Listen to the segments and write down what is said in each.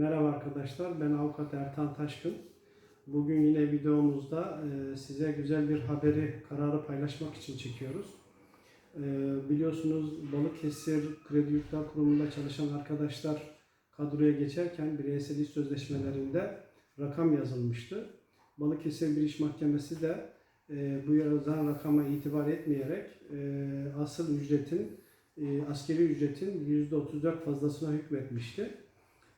Merhaba arkadaşlar, ben avukat Ertan Taşkın. Bugün yine videomuzda e, size güzel bir haberi, kararı paylaşmak için çekiyoruz. E, Biliyorsunuz Balıkesir Kredi Yurtlar Kurumu'nda çalışan arkadaşlar kadroya geçerken bireysel iş sözleşmelerinde rakam yazılmıştı. Balıkesir Bir İş Mahkemesi de e, bu yazılan rakama itibar etmeyerek asıl ücretin, askeri ücretin %34 fazlasına hükmetmişti.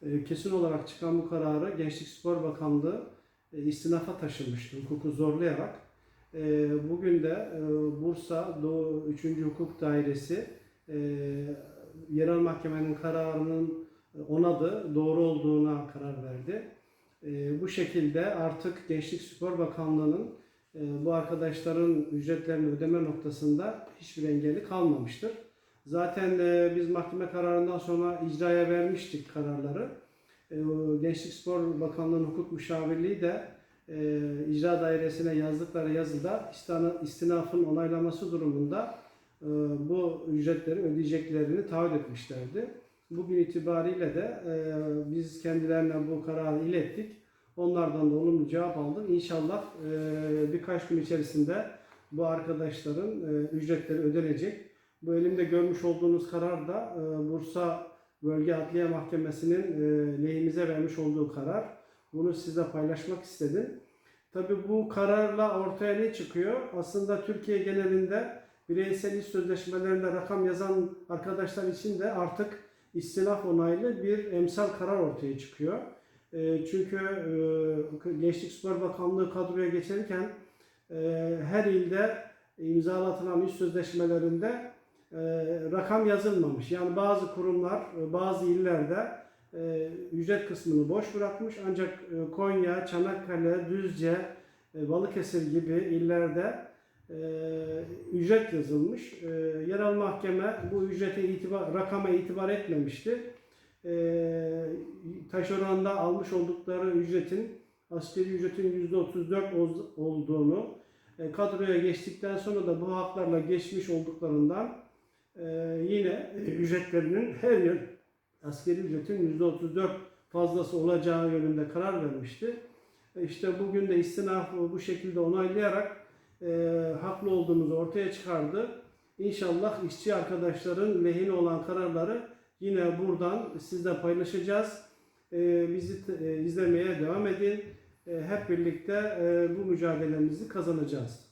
E, kesin olarak çıkan bu kararı Gençlik Spor Bakanlığı e, istinafa taşımıştı hukuku zorlayarak. E, Bugün de Bursa Doğu 3. Hukuk Dairesi yerel mahkemenin kararının onadı, doğru olduğuna karar verdi. Bu şekilde artık Gençlik Spor Bakanlığı'nın bu arkadaşların ücretlerini ödeme noktasında hiçbir engeli kalmamıştır. Zaten e, biz mahkeme kararından sonra icraya vermiştik kararları. E, Gençlik Spor Bakanlığı'nın hukuk müşavirliği de e, icra dairesine yazdıkları yazıda istinafın onaylaması durumunda e, bu ücretleri ödeyeceklerini taahhüt etmişlerdi. Bugün itibariyle de e, biz kendilerine bu kararı ilettik. Onlardan da olumlu cevap aldık. İnşallah e, birkaç gün içerisinde bu arkadaşların e, ücretleri ödenecek. Bu elimde görmüş olduğunuz karar da e, Bursa Bölge Adliye Mahkemesi'nin e, lehimize vermiş olduğu karar. Bunu sizle paylaşmak istedim. Tabii bu kararla ortaya ne çıkıyor? Aslında Türkiye genelinde bireysel iş sözleşmelerinde rakam yazan arkadaşlar için de artık istinaf onaylı bir emsal karar ortaya çıkıyor. E, çünkü Gençlik Spor Bakanlığı kadroya geçerken her ilde imzalatılan iş sözleşmelerinde rakam yazılmamış. Yani bazı kurumlar, e, bazı illerde e, ücret kısmını boş bırakmış. Ancak e, Konya, Çanakkale, Düzce, e, Balıkesir gibi illerde e, ücret yazılmış. E, yerel mahkeme bu ücrete itibar, rakama itibar etmemişti. E, taşeronda almış oldukları ücretin askeri ücretin %34 oz- olduğunu, e, kadroya geçtikten sonra da bu haklarla geçmiş olduklarından e, yine e, ücretlerinin her yıl askeri ücretin %34 fazlası olacağı yönünde karar vermişti. E, İşte bugün de istinafı bu şekilde onaylayarak e, haklı olduğumuzu ortaya çıkardı. İnşallah işçi arkadaşların lehine olan kararları yine buradan sizle paylaşacağız. E, bizi e, izlemeye devam edin. E, hep birlikte e, bu mücadelemizi kazanacağız.